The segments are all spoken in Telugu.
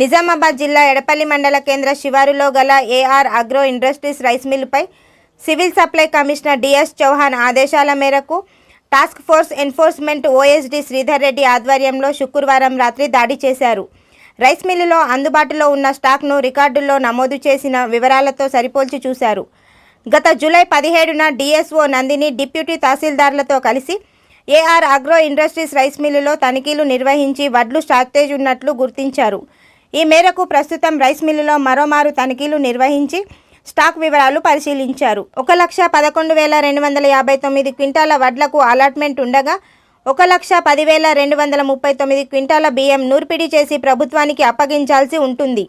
నిజామాబాద్ జిల్లా ఎడపల్లి మండల కేంద్ర శివారులో గల AR agro industries rice మిల్లుపై civil supply commissioner DS Chauhan ఆదేశాల మేరకు task force enforcement OSD Sridhar Reddy ఆధ్వర్యంలో శుక్రవారం రాత్రి దాడి చేశారు. రైస్ మిల్లులో అందుబాటులో ఉన్న స్టాక్ను రికార్డుల్లో నమోదు చేసిన వివరాలతో సరిపోల్చి చూశారు. గత జూలై పదిహేడున డిఎస్ఓ నందిని డిప్యూటీ తహసీల్దార్లతో కలిసి ఏఆర్ అగ్రో ఇండస్ట్రీస్ రైస్ మిల్లులో తనిఖీలు నిర్వహించి వడ్లు షార్టేజ్ ఉన్నట్లు గుర్తించారు. ఈ మేరకు ప్రస్తుతం రైస్ మిల్లులో మరోమారు తనిఖీలు నిర్వహించి స్టాక్ వివరాలు పరిశీలించారు. ఒక లక్ష పదకొండు వేల రెండు వందల యాభై తొమ్మిది క్వింటాల వడ్లకు అలాట్మెంట్ ఉండగా ఒక లక్ష పదివేల రెండు వందల ముప్పై తొమ్మిది క్వింటాల బియ్యం నూర్పిడి చేసి ప్రభుత్వానికి అప్పగించాల్సి ఉంటుంది.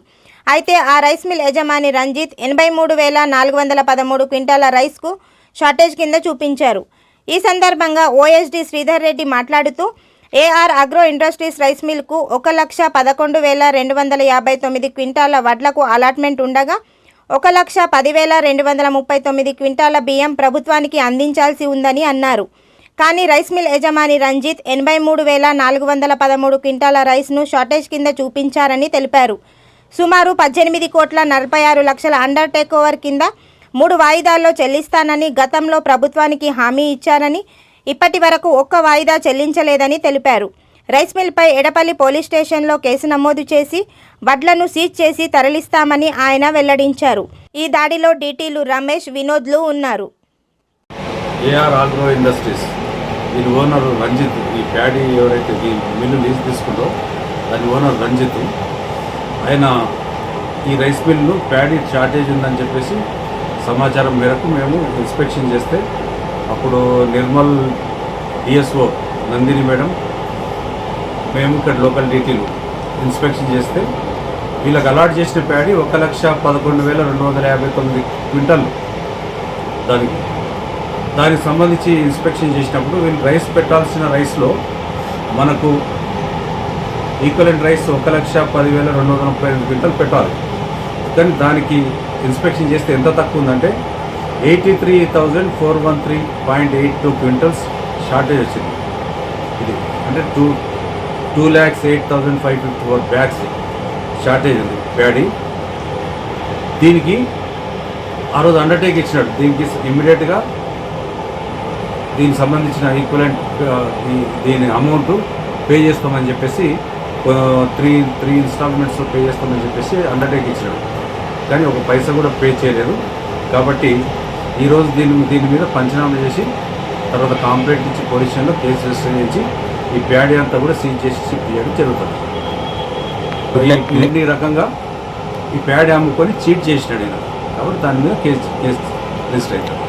అయితే ఆ రైస్ మిల్ యజమాని రంజిత్ ఎనభై మూడు వేల నాలుగు వందల పదమూడు క్వింటాల రైస్కు షార్టేజ్ కింద చూపించారు. ఈ సందర్భంగా ఓఎస్డి శ్రీధర్ రెడ్డి మాట్లాడుతూ ఏఆర్ అగ్రో ఇండస్ట్రీస్ రైస్ మిల్కు ఒక లక్ష పదకొండు వేల రెండు వందల యాభై తొమ్మిది క్వింటాల వడ్లకు అలాట్మెంట్ ఉండగా ఒక లక్ష పదివేల రెండు వందల ముప్పై తొమ్మిది క్వింటాల బియ్యం ప్రభుత్వానికి అందించాల్సి ఉందని అన్నారు. కానీ రైస్ మిల్ యజమాని రంజిత్ ఎనభై మూడు వేల నాలుగు వందల పదమూడు క్వింటాల రైస్ను షార్టేజ్ కింద చూపించారని తెలిపారు. సుమారు పద్దెనిమిది కోట్ల నలభై ఆరు లక్షల అండర్ టేక్ ఓవర్ కింద మూడు వాయిదాల్లో చెల్లిస్తానని గతంలో ప్రభుత్వానికి హామీ ఇచ్చారని ఇప్పటి వరకు ఒక్క వాయిదా చెల్లించలేదని తెలిపారు. రైస్ మిల్పై ఎడపల్లి పోలీస్ స్టేషన్లో కేసు నమోదు చేసి వడ్లను సీజ్ చేసి తరలిస్తామని ఆయన వెల్లడించారు. ఈ దాడిలో డీటీలు రమేష్ వినోద్లు ఉన్నారు. ఏఆర్ ఆగ్రో ఇండస్ట్రీస్ దీని ఓనర్ రంజిత్ ఈ ప్యాడీ ఎవరైతే ఈ మిల్లు లీజ్ తీసుకుందో దాని ఓనర్ రంజిత్ ఆయన ఈ రైస్ మిల్లు ప్యాడీ షార్టేజ్ ఉందని చెప్పేసి సమాచారం మేరకు మేము ఇన్స్పెక్షన్ చేస్తే అప్పుడు నిర్మల్ డిఎస్ఓ నందిని మేడం మేము ఇక్కడ లోకల్ డీటీలు ఇన్స్పెక్షన్ చేస్తే వీళ్ళకి అలాట్ చేసిన ప్యాడీ ఒక లక్ష పదకొండు వేల రెండు వందల యాభై తొమ్మిది క్వింటల్. దానికి దానికి సంబంధించి ఇన్స్పెక్షన్ చేసినప్పుడు వీళ్ళు రైస్ పెట్టాల్సిన రైస్లో మనకు ఈక్వలెంట్ రైస్ ఒక లక్ష పదివేల రెండు వందల ముప్పై ఐదు క్వింటల్ పెట్టాలి. కానీ దానికి ఇన్స్పెక్షన్ చేస్తే ఎంత తక్కువ ఉందంటే eighty three thousand four one three point eight two quintals shortage వచ్చింది. ఇది అంటే two two lakhs eight thousand five fifty four bags shortage ఉంది. ప్యాడీ దీనికి ఆ రోజు అండర్టేక్ ఇచ్చినాడు. దీనికి ఇమ్మీడియట్గా దీనికి సంబంధించిన ఈక్వలెంట్ దీని అమౌంట్ పే చేస్తామని చెప్పేసి త్రీ త్రీ ఇన్స్టాల్మెంట్స్లో పే చేస్తామని చెప్పేసి అండర్టేక్ ఇచ్చినాడు. కానీ ఒక పైసా కూడా పే చేయలేదు. కాబట్టి ఈరోజు దీని దీని మీద పంచనామా చేసి తర్వాత కాంప్లైంట్ ఇచ్చి పోలీస్ స్టేషన్లో కేసు రిజిస్టర్ చేసి ఈ ప్యాడీ అంతా కూడా సీజ్ చేసి షిఫ్ట్ చేయడం జరుగుతుంది. ఈ- రకంగా ఈ ప్యాడీ అమ్ముకొని చీట్ చేసినాడు ఈయన. కాబట్టి దాని మీద కేసు కేసు రిజిస్టర్ అవుతుంది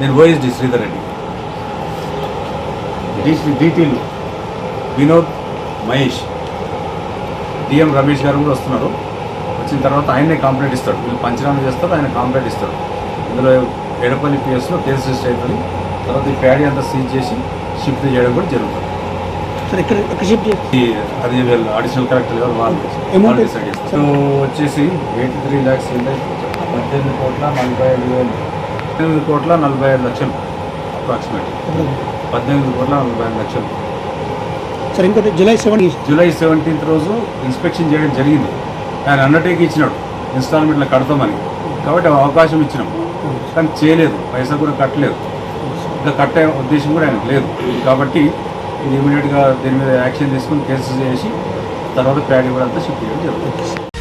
నేను ఓఎస్డి శ్రీధర్ రెడ్డి. డీటీలు. వినోద్ మహేష్ డిఎం రమేష్ గారు కూడా వస్తున్నారు. వచ్చిన తర్వాత ఆయనే కాంప్లైంట్ ఇస్తాడు. వీళ్ళు పంచనామా చేస్తారు ఆయన కాంప్లైంట్ ఇస్తాడు. ఇందులో ఎడపల్లి పిఎస్లో కేసు రిజిస్టర్ అవుతుంది తర్వాత ఈ ప్యాడీ అంతా సీజ్ చేసి షిఫ్ట్ చేయడం కూడా జరుగుతుంది. అది వీళ్ళు అడిషనల్ కలెక్టర్ గారు వాళ్ళు. సో వచ్చేసి ఎయిటీ త్రీ ల్యాక్స్ పద్దెనిమిది కోట్ల నలభై ఐదు వేలు. పద్దెనిమిది కోట్ల నలభై ఐదు లక్షలు అప్రాక్సిమేట్ పద్దెనిమిది కోట్ల నలభై ఐదు లక్షలు. సార్ ఇంకోటి జూలై సెవెన్ జూలై సెవెంటీన్త్ రోజు ఇన్స్పెక్షన్ చేయడం జరిగింది. ఆయన అండర్టేక్ ఇచ్చినాడు. ఇన్స్టాల్మెంట్లో కడతామని. కాబట్టి అవకాశం ఇచ్చినాం. కానీ చేయలేదు. పైసా కూడా కట్టలేదు. ఇంకా కట్టే ఉద్దేశం కూడా ఆయనకు లేదు. కాబట్టి ఇది ఇమీడియట్గా దీని మీద యాక్షన్ తీసుకుని కేసెస్ చేసి తర్వాత ప్యాడీ కూడా అంతా షిఫ్ట్ చేయడం జరుగుతుంది.